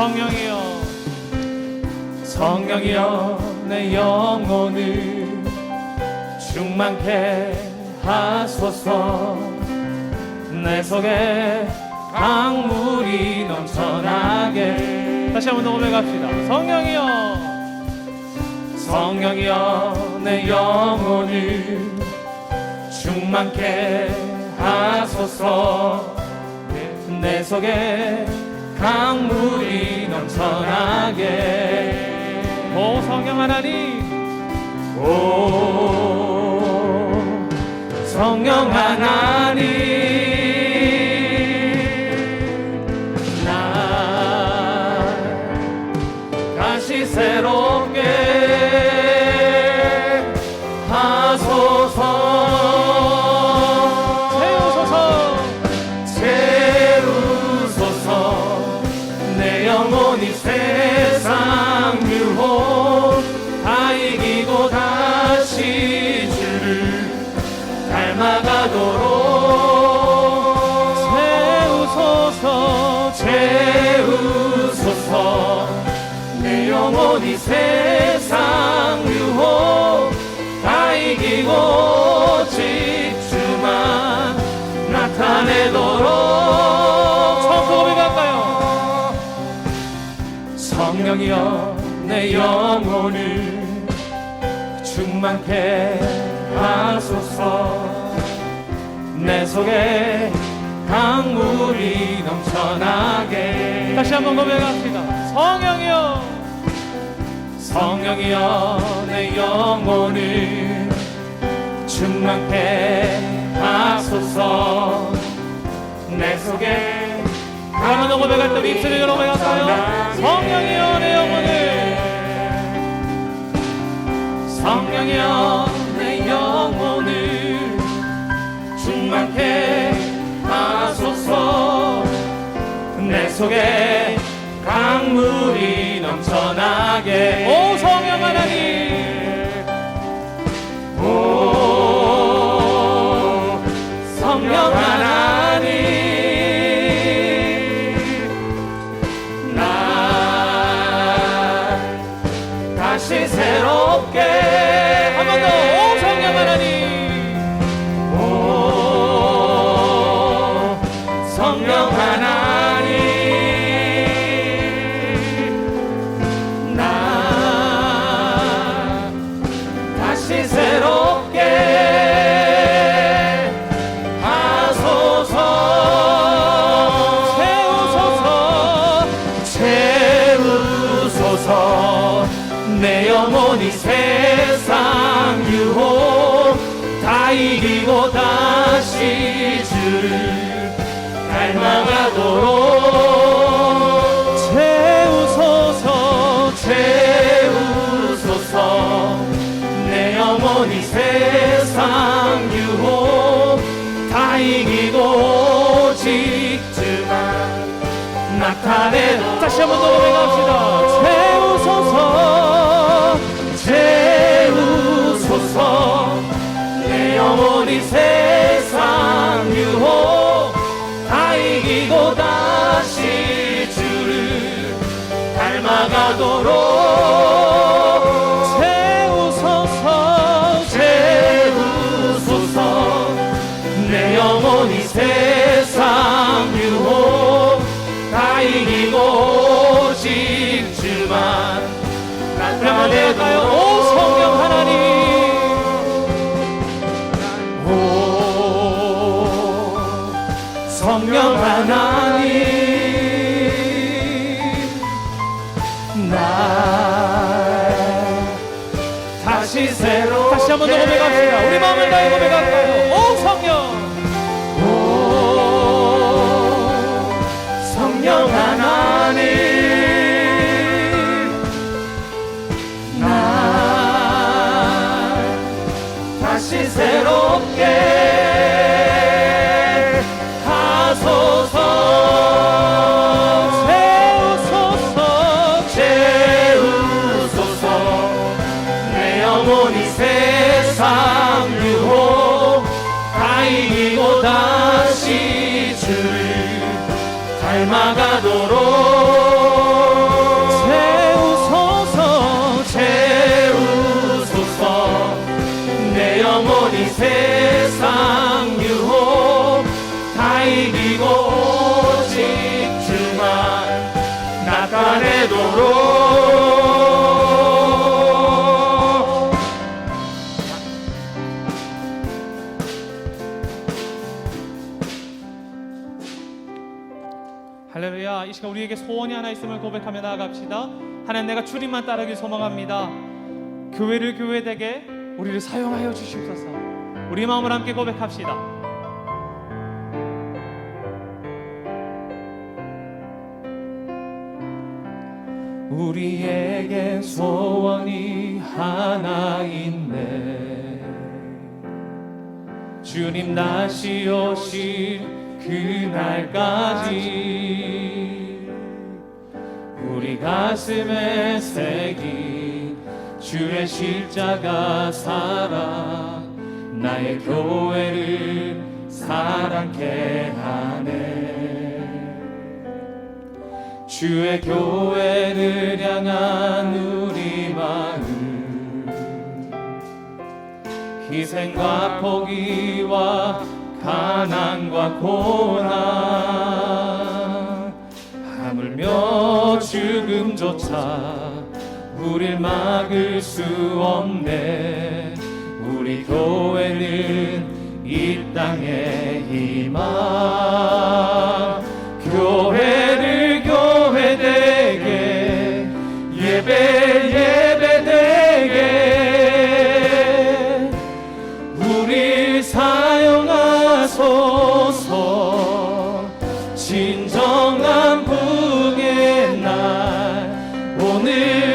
성령이여 성령이여 내 영혼을 충만케 하소서. 내 속에 강물이 넘쳐나게. 다시 한번 더 고백합시다. 성령이여 성령이여 내 영혼을 충만케 하소서. 내 속에 강물이 넘쳐나게. 오 성령 하나님. 오 성령 하나님 성령이여 내 영혼을 충만케 하소서. 내 속에 강물이 넘쳐나게. 다시 한번 고백합시다. 성령이여. 성령이여 내 영혼을 충만케 하소서. 내 속에 더 고백할 때 입술을 열어 고백할까요. 성령이여 내 영혼을. 성령이여 내 영혼을 충만케 하소서. 내 속에 강물이 넘쳐나게. 오 성령 하나님 다시 새롭게 내 영혼이 세상 유혹 다 이기고 다시 주를 닮아가도록. 세우소서 채우소서. 내 영혼이 세상 유혹 다 이기고 직주만 나타내도 다시 한번 더 고백합시다 고백합시다 우리 마음을 다해 고백할까요 오 성령. 오 성령 하나님. 날 다시 새롭 닮아가도록 할렐루야. 이 시간 우리에게 소원이 하나 있음을 고백하며 나아갑시다. 하나님 내가 주님만 따르길 소망합니다. 교회를 교회되게 우리를 사용하여 주시옵소서. 우리 마음을 함께 고백합시다. 우리에겐 소원이 하나 있네. 주님 다시 오실 그날까지 우리 가슴에 새긴 주의 십자가 사랑 나의 교회를 사랑케 하네. 주의 교회를 향한 우리 마음 희생과 포기와 가난과 고난. 하물며 죽음조차 우릴 막을 수 없네. 우리 교회는 이 땅의 희망 날